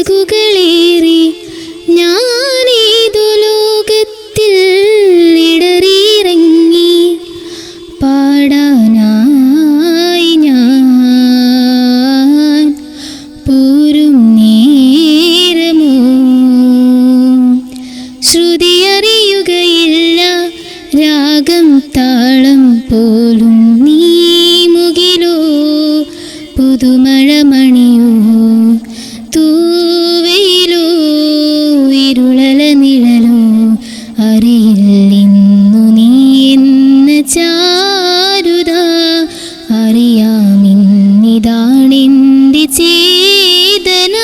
மெழுகுக അറിയില്ലിന്നു നീ എന്ന ചാരുത അറിയാമിന്നിതാണെന്റെ ചേതന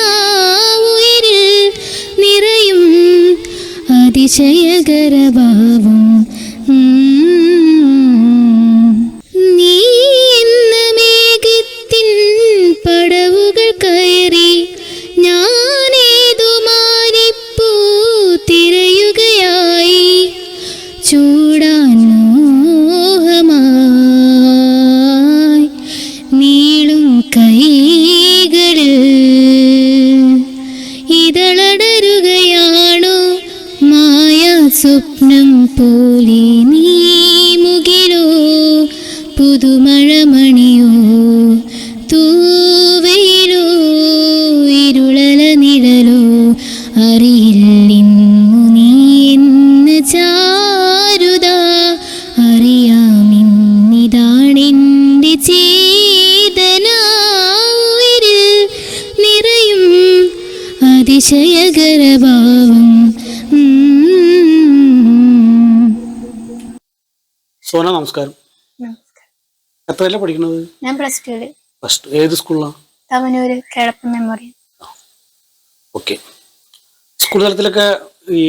ഉയരിൽ നിറയും അതിശയകരഭാവം. നീ എന്ന മേഘത്തിൻ പടവുകൾ കയറി സ്വപ്നം പോലെ നീ മുകിലോ പുതുമഴ മണിയോ തൂവയിലോ ഇരുളല നിഴലോ അറിയില്ലിന്നു നീ എന്ന് ചാരുത അറിയാമിന്നിതാണെന്റെ ചേതന നിറയും അതിശയകരഭാവം സോന നമസ്കാരം. എത്രയല്ല പഠിക്കുന്നത് ഞാൻ പ്ലസ് പ്ലസ് ടു. ഏത് സ്കൂളിലാണ് തവനൂര് മെമ്മോറിയൽ. ഓക്കെ. സ്കൂൾ തലത്തിലൊക്കെ ഈ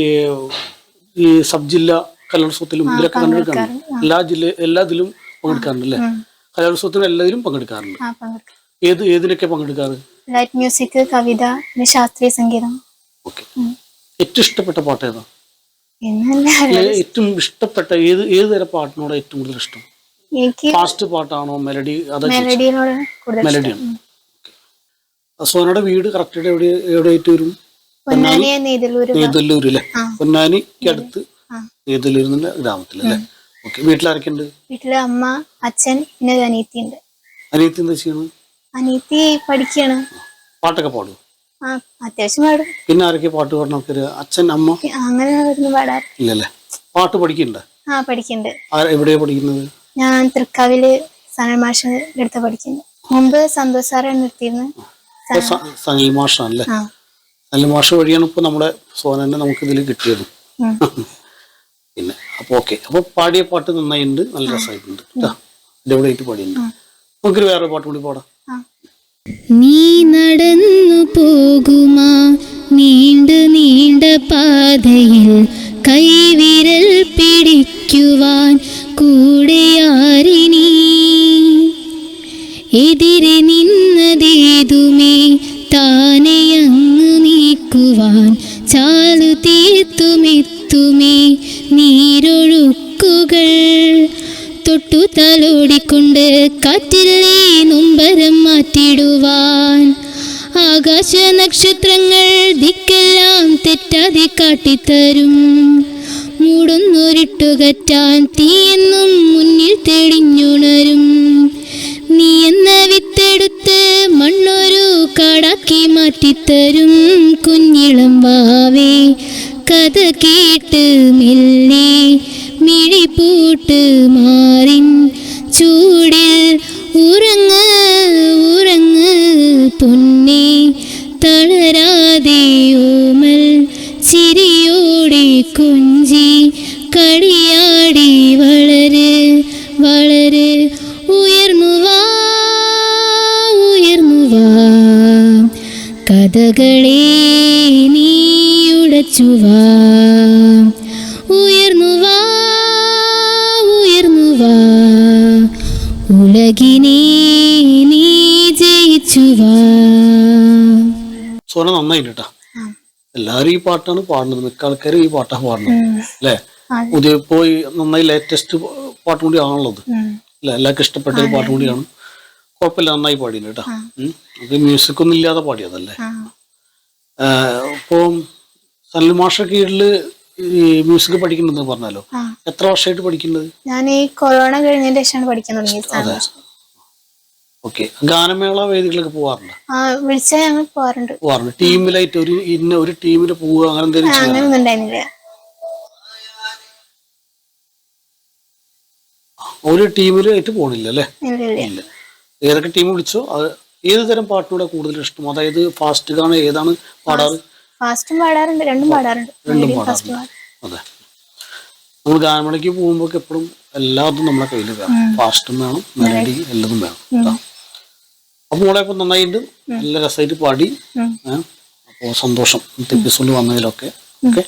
ഈ സബ് ജില്ല കലോത്സവത്തിലും ഇതിലൊക്കെ പങ്കെടുക്കാറുണ്ട്. എല്ലാ ജില്ല എല്ലാ ഇതിലും പങ്കെടുക്കാറുണ്ട് അല്ലേ? കലോത്സവത്തിനും എല്ലാത്തിലും പങ്കെടുക്കാറുണ്ട്. ഏത് ഏതിനൊക്കെ പങ്കെടുക്കാറ്? ലൈറ്റ് മ്യൂസിക് കവിത ശാസ്ത്രീയ സംഗീതം. ഓക്കെ. ഏറ്റവും ഇഷ്ടപ്പെട്ട പാട്ട് ഏതാ? എന്നല്ല അല്ലെ ഏറ്റവും ഇഷ്ടപ്പെട്ട ഏത് ഏത് തരം പാട്ടിനോട് ഏറ്റവും കൂടുതൽ ഇഷ്ടം? ഫാസ്റ്റ് പാട്ടാണോ മെലഡി മെലഡിയാണ് സോനയുടെ വീട് കറക്റ്റ് എവിടെ എവിടെയായിട്ട് വരും? നെയ്തല്ലൂർ അല്ലേ പൊന്നാനിക്ക് അടുത്ത്. നെയ്തല്ലൂർ എന്നുള്ള ഗ്രാമത്തിൽ അല്ലേ? ഓക്കെ. വീട്ടിലാരൊക്കെയുണ്ട്? വീട്ടിൽ അമ്മ അച്ഛൻ പിന്നെ അനീതി അനിയത്തി ഉണ്ട് അനിയത്തി എന്താ ചെയ്യണം? അനിയത്തി പഠിക്കാണ്. പാട്ടൊക്കെ പാടും അത്യാവശ്യം പാടും. പിന്നെ ആരൊക്കെ പാട്ട് പാടണം അച്ഛൻ അമ്മ? അങ്ങനെ ഒന്നും പാടാറ് ഇല്ലല്ലേ? പാട്ട് പഠിക്കണ്ട? ആ പഠിക്കുന്നുണ്ട് എവിടെയാ പഠിക്കുന്നത്? ഞാൻ തൃക്കാവിൽ സനൽ മാഷിന്റെ അടുത്ത് പഠിക്കുന്നുണ്ട് മുമ്പ് സന്തോഷ് സാറെ നിർത്തിയിരുന്നു. സനൽ മാഷാണല്ലേ? സനൽ മാഷ് വഴിയാണ് ഇപ്പൊ നമ്മുടെ സോനനെ നമുക്ക് ഇതിൽ കിട്ടിയത്. പിന്നെ അപ്പൊ ഓക്കെ അപ്പൊ പാടിയ പാട്ട് നന്നായിട്ടുണ്ട് നല്ല രസമായിട്ടുണ്ട് കേട്ടോ ഇതെവിടെയായിട്ട് പാടിയിട്ടുണ്ട്. നമുക്കൊരു വേറെ പാട്ട് കൂടി പാടാം. ആ. നീ നടന്നു എതിരെ നിന്നതേതുമേ? താനെ അങ്ങ് നീക്കുവാൻ ചാലു തീർത്തുമെത്തുമേ? നീരൊഴുക്കുകൾ തൊട്ടു തലോടിക്കൊണ്ട് കാറ്റിലെ നൊമ്പരം മാറ്റിടുവാൻ ആകാശ നക്ഷത്രങ്ങൾ ദിക്കെല്ലാം തെറ്റാതെ കാട്ടിത്തരും. മൂടുന്നൊരിട്ടുകറ്റാൻ തീയെന്നും മുന്നിൽ തെളിഞ്ഞുണരും. നീ എന്ന വിത്തെടുത്ത് മണ്ണൊരു കാടാക്കി മാറ്റിത്തരും കുഞ്ഞിളം വാവേ. കഥ കേട്ട് മെല്ലെ മിഴിപ്പൂട്ട് മാറിൻ. ചൂടിൽ ഉറങ്ങ് ഉറങ്ങ് പൊന്നെ. തളരാതെ ഓമൽ ചിരിയോടെ കൊഞ്ചി കളിയാടി വളര് വളര് കഥകളെ നീ ഉടച്ചു ഉയർന്നുവാ ഉയർന്നു വാ ഉയർന്നു ഉലകിനെ നീ ജയിച്ചു വാ. സോന നന്നായിട്ട് കേട്ടാ. എല്ലാരും ഈ പാട്ടാണ് പാടുന്നത്. മിക്ക ആൾക്കാരും ഈ പാട്ടാണ് പാടുന്നത്. അല്ലെ. പുതിയ പോയി നന്നായി ലേറ്റസ്റ്റ് പാട്ടും കൂടി ആണുള്ളത്. അല്ലെ? എല്ലാവർക്കും ഇഷ്ടപ്പെട്ട ഒരു പാട്ടും കൂടിയാണ്. കുഴപ്പമില്ല നന്നായി പാടിയില്ല കേട്ടോ. അത് മ്യൂസിക് ഒന്നും ഇല്ലാതെ പാടിയതല്ലേ? ഇപ്പം സനൽ മാഷ കീഴിൽ മ്യൂസിക് പഠിക്കുന്നത് പറഞ്ഞാലോ? എത്ര വർഷമായിട്ട് പഠിക്കുന്നത്? ഞാൻ ഈ കൊറോണ കഴിഞ്ഞതിന് ശേഷമാണ് പഠിക്കാൻ തുടങ്ങിയത് ഓക്കെ. ഗാനമേള വേദികളൊക്കെ പോവാറുണ്ട്? വിളിച്ചാൽ ഞങ്ങൾ പോവാറുണ്ട്. പോവാറുണ്ട്. ടീമിലായിട്ട് ഒരു ഇന്ന ഒരു ടീമിൽ പോവുക അങ്ങനെ എന്തെങ്കിലും? അങ്ങനെയൊന്നും ഉണ്ടായിരുന്നില്ല. ഒരു ടീമിലായിട്ട് പോണില്ല അല്ലേ? ഇല്ല. ഏതൊക്കെ ടീം വിളിച്ചോ? അത് ഏത് തരം പാട്ടുകളെ കൂടുതൽ ഇഷ്ടം? അതായത് ഫാസ്റ്റ് ഗാന ഏതാണ് പാടാറ്? ഫാസ്റ്റും പാടാറുണ്ട് രണ്ടും പാടാറുണ്ട്. രണ്ടും പാടാറുണ്ട്. അതെ. നമ്മൾ ഗാനമേളയ്ക്ക് പോകുമ്പോൾ എപ്പോഴും എല്ലാതും നമ്മളെ കയ്യിൽ വേണം. ഫാസ്റ്റും വേണം മെലഡി എല്ലതും വേണം. അപ്പൊ മോളെ ഇപ്പൊ നന്നായിട്ട് നല്ല രസമായിട്ട് പാടി. അപ്പോ സന്തോഷം. സന്തോഷം എപ്പിസോഡിൽ വന്നതിലൊക്കെ. ഓക്കെ?